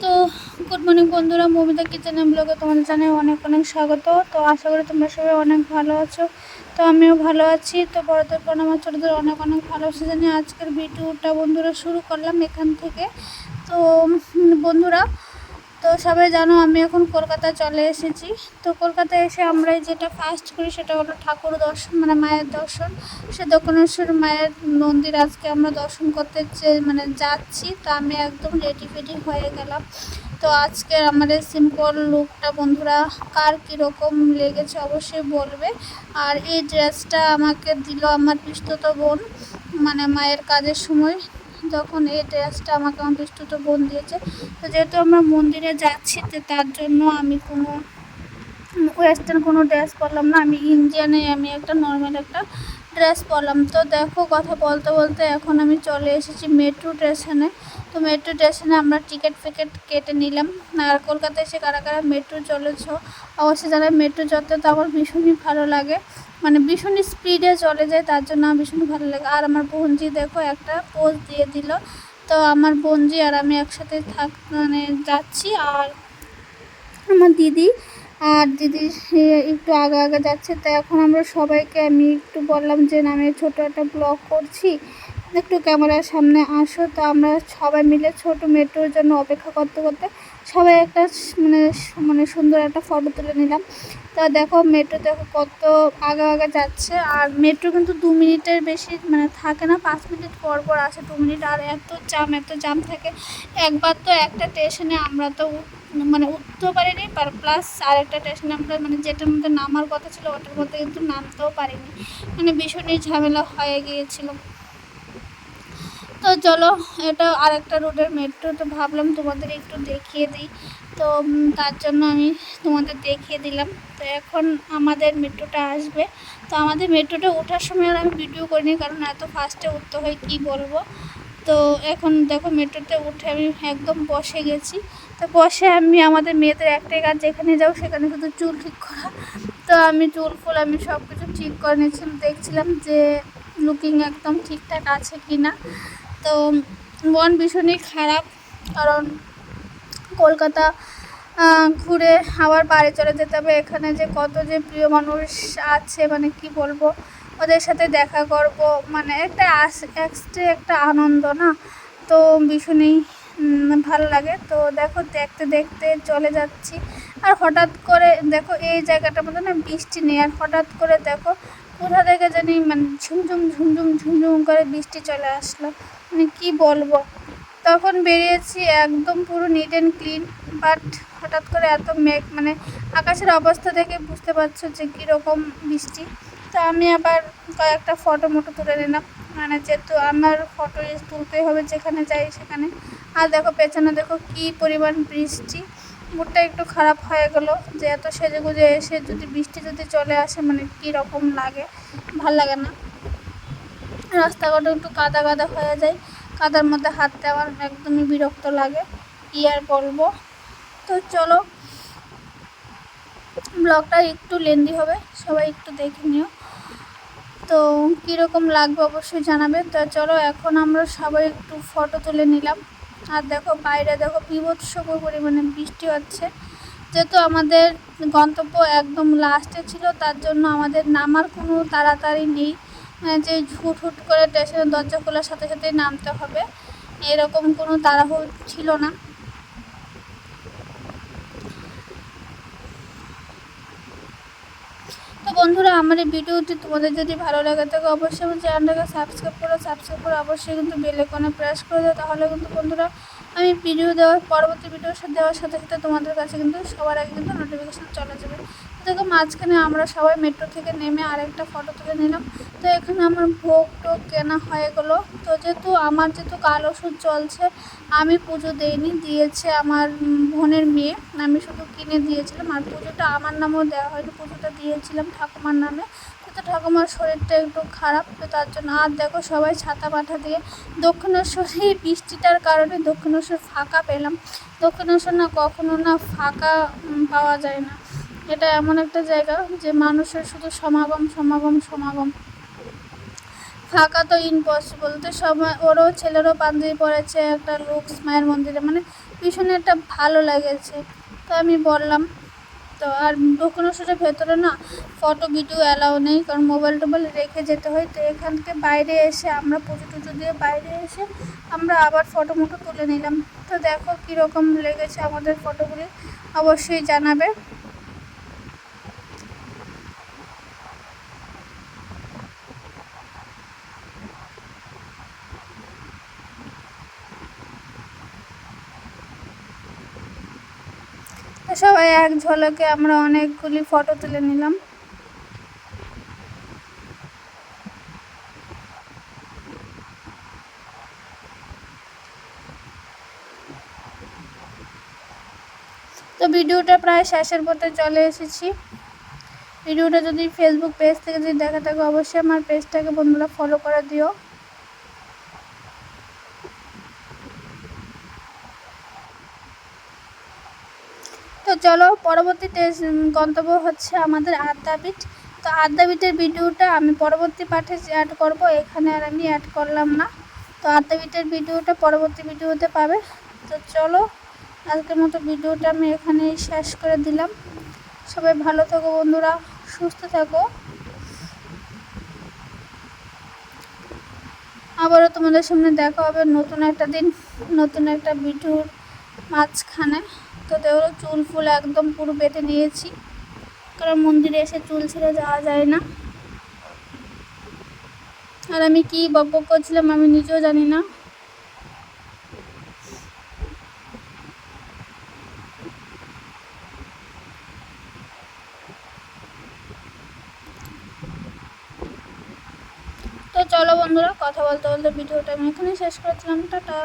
তো good morning বন্ধুরা, Momita kitchen ব্লগে তোমাদের জানাই অনেক অনেক স্বাগত। তো আশা করি তোমরা সবাই অনেক ভালো আছো। তো আমিও ভালো আছি। তো বড়দের প্রণাম আর ছোটোদের অনেক অনেক ভালোবাসা জানিয়ে আজকের ভিডিওটা বন্ধুরা শুরু করলাম এখান থেকে। তো বন্ধুরা তো সবাই জানো, আমি এখন কলকাতা চলে এসেছি। তো কলকাতায় এসে আমরা যেটা ফার্স্ট করি সেটা হলো ঠাকুর দর্শন মানে মায়ের দর্শন। সে দক্ষিণেশ্বর মায়ের মন্দির আজকে আমরা দর্শন করতে মানে যাচ্ছি। তো আমি একদম রেডি ফেডি হয়ে গেলাম। তো আজকে আমাদের সিম্পল লুকটা, বন্ধুরা, কার কীরকম লেগেছে অবশ্যই বলবে। আর এই ড্রেসটা আমাকে দিল আমার পিস্তত বোন মানে মায়ের কাজের সময়। তখন এই ড্রেসটা আমাকে পিস্তুত বোন দিয়েছে, তো যেহেতু আমরা মন্দিরে যাচ্ছি, তো তার জন্য আমি কোনো ওয়েস্টার্ন কোনো ড্রেস পরলাম না। আমি ইন্ডিয়ানে আমি একটা নর্মাল একটা ড্রেস পরলাম। তো দেখো, কথা বলতে বলতে এখন আমি চলে এসেছি মেট্রো স্টেশনে তো মেট্রো স্টেশনে আমরা টিকিট ফিকেট কেটে নিলাম। আর কলকাতায় এসে কারা কারা মেট্রো চলেছ অবশ্যই যারা মেট্রো চড়তে তো আমার ভীষণই ভালো লাগে। মানে ভীষণই স্পিডে চলে যায় তার জন্য আমার ভীষণ ভালো লাগে। আর আমার বোনজি দেখো একটা পোজ দিয়ে দিল। তো আমার বোনজি আর আমি একসাথে থাক মানে যাচ্ছি। আর আমার দিদি আর দিদি একটু আগে আগে যাচ্ছে। তো এখন আমরা সবাইকে আমি একটু বললাম যে না, আমি ছোটো একটা ব্লগ করছি। একটু ক্যামেরার সামনে আসো, তো আমরা সবাই মিলে ছোট মেট্রোর জন্য অপেক্ষা করতে করতে সবাই একটা মানে মানে সুন্দর একটা ফটো তুলে নিলাম। তা দেখো মেট্রো দেখো কত আগে আগে যাচ্ছে, আর মেট্রো কিন্তু দু মিনিটের বেশি মানে থাকে না, পাঁচ মিনিট পর পর আসে দু মিনিট, আর এত জাম এত জাম থাকে। একবার তো একটা স্টেশনে আমরা তো মানে উঠতেও পারিনি আর প্লাস আর একটা স্টেশনে আমরা মানে যেটার মধ্যে নামার কথা ছিল, ওটার মধ্যে কিন্তু নামতেও পারিনি। মানে ভীষণই ঝামেলা হয়ে গিয়েছিল। তো চলো, এটা আরেকটা রোডের মেট্রো তো ভাবলাম তোমাদের একটু দেখিয়ে দিই। তো তার জন্য আমি তোমাদের দেখিয়ে দিলাম। তো এখন আমাদের মেট্রোটা আসবে। তো আমাদের মেট্রোটা ওঠার সময় আর আমি ভিডিও করিনি, কারণ এত ফার্স্টে উঠতে হয়, কী বলব? তো এখন দেখো মেট্রোতে উঠে আমি একদম বসে গেছি। তো বসে আমি, আমাদের মেয়েদের একটাই কাজ, যেখানে যাও সেখানে শুধু চুল ঠিক করা। তো আমি চুল ফুল, আমি সব কিছু ঠিক করে নিয়েছিলাম। দেখছিলাম যে লুকিং একদম ঠিকঠাক আছে কি না তো মন ভীষণই খারাপ, কারণ কলকাতা ঘুরে আবার বাড়ি চলে যেতে হবে। এখানে যে কত যে প্রিয় মানুষ আছে মানে কি বলব, ওদের সাথে দেখা করব মানে একটা আস এক্সট্রা একটা আনন্দ না? তো ভীষণই ভালো লাগে। তো দেখো, দেখতে দেখতে চলে যাচ্ছি। আর হঠাৎ করে, দেখো, এই জায়গাটার মধ্যে না বৃষ্টি নেই। আর হঠাৎ করে দেখো কোথা থেকে জানি? মানে ঝুমঝুম ঝুমঝুম ঝুমঝুম করে বৃষ্টি চলে আসলো। মানে কি বলব? তখন বেরিয়েছি একদম পুরো নিট অ্যান্ড ক্লিন বাট হঠাৎ করে এত মেঘ মানে আকাশের অবস্থা দেখে বুঝতে পারছ যে কীরকম বৃষ্টি। তো আমি আবার কয়েকটা ফটো মোটো তুলে নিলাম। মানে যেহেতু আমার ফটো তুলতেই হবে যেখানে যাই সেখানে। আর দেখো পেছনে দেখো কি পরিমাণ বৃষ্টি। মুডটা একটু খারাপ হয়ে গেল, যে এত সেজে গুজে এসে যদি বৃষ্টি যদি চলে আসে মানে কী রকম লাগে? ভালো লাগে না। রাস্তাঘাটও একটু কাদা কাদা হয়ে যায়, কাদার মধ্যে হাঁটতে আমার একদমই বিরক্ত লাগে, কি আর বলব? তো চলো, ব্লগটা একটু লেন্দি হবে, সবাই একটু দেখে নিও। তো কীরকম লাগবে অবশ্যই জানাবে। তো চলো, এখন আমরা সবাই একটু ফটো তুলে নিলাম। আর দেখো বাইরে দেখো বিভৎস পরিমাণে বৃষ্টি হচ্ছে। যেহেতু আমাদের গন্তব্য একদম লাস্টে ছিল, তার জন্য আমাদের নামার কোনো তাড়াতাড়ি নেই। যে হুট হুট করে স্টেশনের দরজা খোলার সাথে সাথেই নামতে হবে। এরকম কোনো তাড়াহুড় ছিল না তো বন্ধুরা, আমার এই ভিডিওটি তোমাদের যদি ভালো লাগে থাকে অবশ্যই আমার চ্যানেলটাকে সাবস্ক্রাইব করো। সাবস্ক্রাইব করে অবশ্যই কিন্তু বেলেকনে প্রেস করে দাও। তাহলে কিন্তু বন্ধুরা, আমি ভিডিও দেওয়ার পরবর্তী ভিডিও দেওয়ার সাথে সাথে তোমাদের কাছে কিন্তু সবার আগে কিন্তু নোটিফিকেশান চলে যাবে। দেখো, মাঝখানে আমরা সবাই মেট্রো থেকে নেমে আরেকটা ফটো তুলে নিলাম। তো এখানে আমার ভোগ টোগ কেনা হয়ে গেলো। তো যেহেতু আমার যেহেতু কাল ওষুধ চলছে, আমি পুজো দেইনি, দিয়েছে আমার বোনের মেয়ে। আমি শুধু কিনে দিয়েছিলাম আর পুজোটা আমার নামেও দেওয়া হয়নি, পুজোটা দিয়েছিলাম ঠাকুমার নামে। তো ঠাকুমার শরীরটা একটু খারাপ, তো তার জন্য আর দেখো সবাই ছাতা পাঠা দিয়ে দক্ষিণেশ্বরে বৃষ্টিটার কারণে দক্ষিণেশ্বর ফাঁকা পেলাম। দক্ষিণেশ্বর না কখনো না ফাঁকা পাওয়া যায় না। এটা এমন একটা জায়গা যে মানুষের শুধু সমাগম সমাগম সমাগম। ফাঁকা তো ইম্পসিবল তো সময় ওরও ছেলেরও পাঞ্জাবি পরেছে, একটা লুকস মায়ের মন্দিরে। মানে ভীষণ একটা ভালো লেগেছে। তো আমি বললাম, তো আর দোকানের সাথে ভেতরে না ফটো ভিডিও অ্যালাউ নেই। কারণ মোবাইল টোবাইল রেখে যেতে হয়। তো এখান থেকে বাইরে এসে আমরা পুজো টুজো দিয়ে বাইরে এসে আমরা আবার ফটো মটো তুলে নিলাম। তো দেখো কীরকম লেগেছে আমাদের ফটোগুলি অবশ্যই জানাবে। সবাই এক ঝলকে আমরা অনেকগুলি ফটো তুলে নিলাম। তো ভিডিওটা প্রায় শেষের পথে চলে এসেছি। ভিডিওটা যদি ফেসবুক পেজ থেকে যদি দেখা থাকে, অবশ্যই আমার পেজটাকে বন্ধুরা ফলো করে দিও। চলো, পরবর্তী গন্তব্য হচ্ছে আমাদের আদ্যাবিট তো আদ্যাবিটের ভিডিওটা আমি পরবর্তী পাঠে অ্যাড করব, এখানে আর আমি অ্যাড করলাম না। তো আদ্যাবিটের ভিডিওটা পরবর্তী ভিডিওতে পাবে। তো চলো, আজকের মতো ভিডিওটা আমি এখানেই শেষ করে দিলাম। সবাই ভালো থাকো বন্ধুরা, সুস্থ থাকো। আবারও তোমাদের সামনে দেখা হবে নতুন একটা দিন, নতুন একটা ভিডিওর মাঝখানে। তো দেখো চুল ফুল একদম পুরো বেঁধে নিয়েছি। কারণ মন্দিরে এসে চুল ছেড়ে যাওয়া যায় না। আর আমি কি বক করছিলাম আমি নিজেও জানি না। তো চলো বন্ধুরা, কথা বলতে বলতে ভিডিওটা আমি এখানে শেষ করেছিলাম। টাটা।